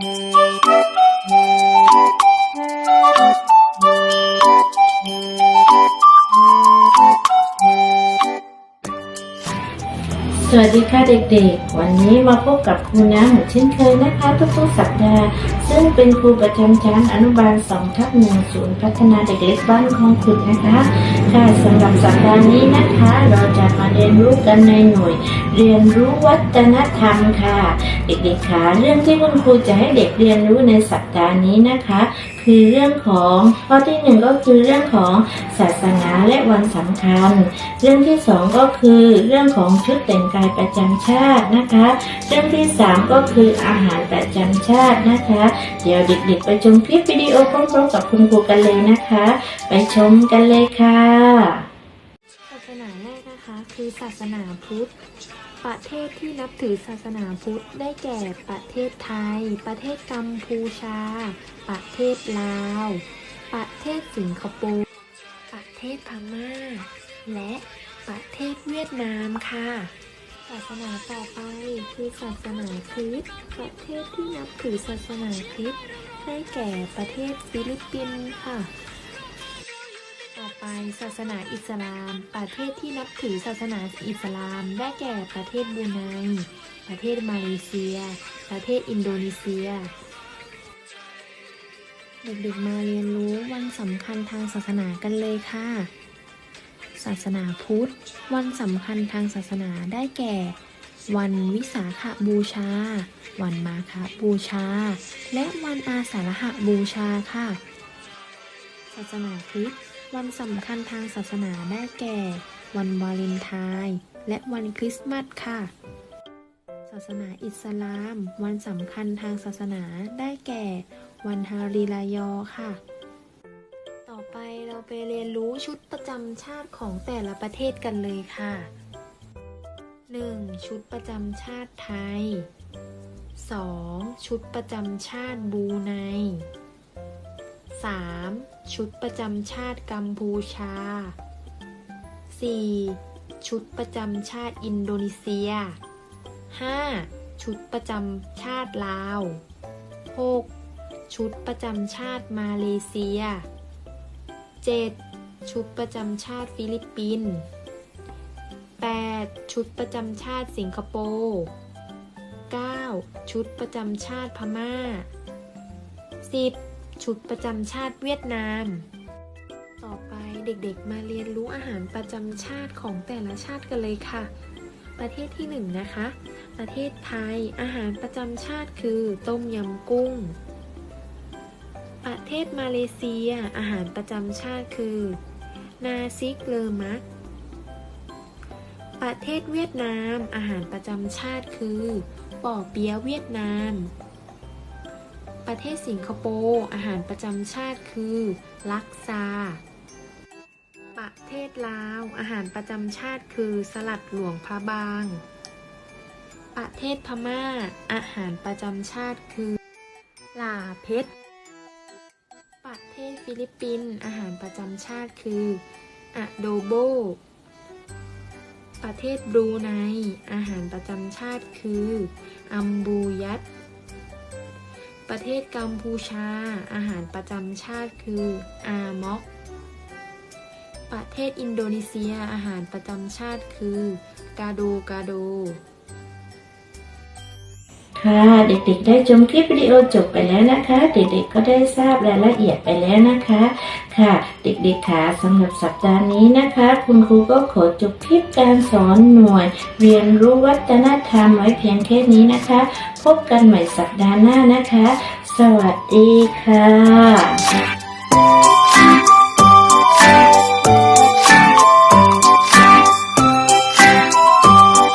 Thank you. สวัสดีค่ะเด็กๆ วันนี้มาพบกับครูน้ำเหมือนเช่นเคยนะคะ ทุกๆสัปดาห์ ซึ่งเป็นครูประจำชั้นอนุบาล2ทับหนึ่งศูนย์พัฒนาเด็กเล็กบ้านคลองขุดนะคะค่ะสำหรับสัปดาห์นี้นะคะ เราจะมาเรียนรู้กันในหน่วย เรียนรู้วัฒนธรรมค่ะ เด็กๆคะเรื่องที่คุณครูจะให้เด็กเรียนรู้ในสัปดาห์นี้นะคะ คือเรื่องของข้อที่หนึ่งก็คือเรื่องของศาสนาและวันสำคัญ เรื่องที่สองก็คือเรื่องของชุดแต่งกายประจำชาตินะคะเรื่องที่สามก็คืออาหารประจำชาตินะคะ เดี๋ยวเด็กๆ ไปชมคลิปวิดีโอพร้อมๆกับคุณครูกันเลยนะคะ ไปชมกันเลยค่ะศาสนาแรกนะคะคือศาสนาพุทธประเทศที่นับถือศาสนาพุทธได้แก่ประเทศไทย ประเทศกัมพูชา ประเทศลาว ประเทศสิงคโปร์ ประเทศพม่า และประเทศเวียดนามค่ะ ศาสนาต่อไปคือศาสนาคริสต์ประเทศที่นับถือศาสนาคริสต์ได้แก่ประเทศฟิลิปปินส์ค่ะ ต่อไปศาสนาอิสลาม ประเทศที่นับถือศาสนาอิสลาม ได้แก่ประเทศบูไนประเทศมาเลเซีย ประเทศอินโดนีเซียเด็กๆมาเรียนรู้วันสำคัญทางศาสนากันเลยค่ะ ศาสนาพุทธ วันสำคัญทางศาสนาได้แก่ วันวิสาขบูชา วันมาฆบูชา และวันอาสาฬหบูชาค่ะ ศาสนาคริสต์วันสำคัญทางศาสนาได้แก่ วันวาเลนไทน์และวันคริสต์มาสค่ะ ศาสนาอิสลาม วันสำคัญทางศาสนาได้แก่ วันฮาริลายอค่ะ เราไปเรียนรู้ชุดประจำชาติของแต่ละประเทศกันเลยค่ะ 1. ชุดประจำชาติไทย 2. ชุดประจำชาติบูไน 3. ชุดประจำชาติกัมพูชา 4. ชุดประจำชาติอินโดนีเซีย 5. ชุดประจำชาติลาว 6. ชุดประจำชาติมาเลเซีย 7. ชุดประจำชาติฟิลิปปินส์ 8. ชุดประจำชาติสิงคโปร์ 9. ชุดประจำชาติพม่า 10. ชุดประจำชาติเวียดนาม ต่อไปเด็กๆมาเรียนรู้อาหารประจำชาติของแต่ละชาติกันเลยค่ะ ประเทศที่หนึ่งนะคะ ประเทศไทยอาหารประจำชาติคือต้มยำกุ้ง ประเทศมาเลเซียอาหารประจำชาติคือ นาซิกเลอมัก ประเทศเวียดนามอาหารประจำชาติคือป่อเปี๊ยะเวียดนาม ประเทศสิงคโปร์อาหารประจำชาติคือ ลักซา ประเทศลาวอาหารประจำชาติคือสลัดหลวงพระบาง ประเทศพม่าอาหารประจำชาติคือลาเพชร ฟิลิปปินส์อาหารประจำชาติคืออะโดโบ ประเทศบรูไน อาหารประจำชาติคืออัมบูยัต ประเทศกัมพูชา อาหารประจำชาติคืออามอก ประเทศอินโดนีเซีย อาหารประจำชาติคือกาโดกาโด ค่ะเด็กๆ ได้ชมคลิปวิดีโอจบไปแล้วนะคะ เด็กๆก็ได้ทราบรายละเอียดไปแล้วนะคะ ค่ะ เด็กๆค่ะสำหรับสัปดาห์นี้นะคะ คุณครูก็ขอจบคลิปการสอนหน่วย เรียนรู้วัฒนธรรมไว้เพียงแค่นี้นะคะ พบกันใหม่สัปดาห์หน้านะคะ สวัสดีค่ะ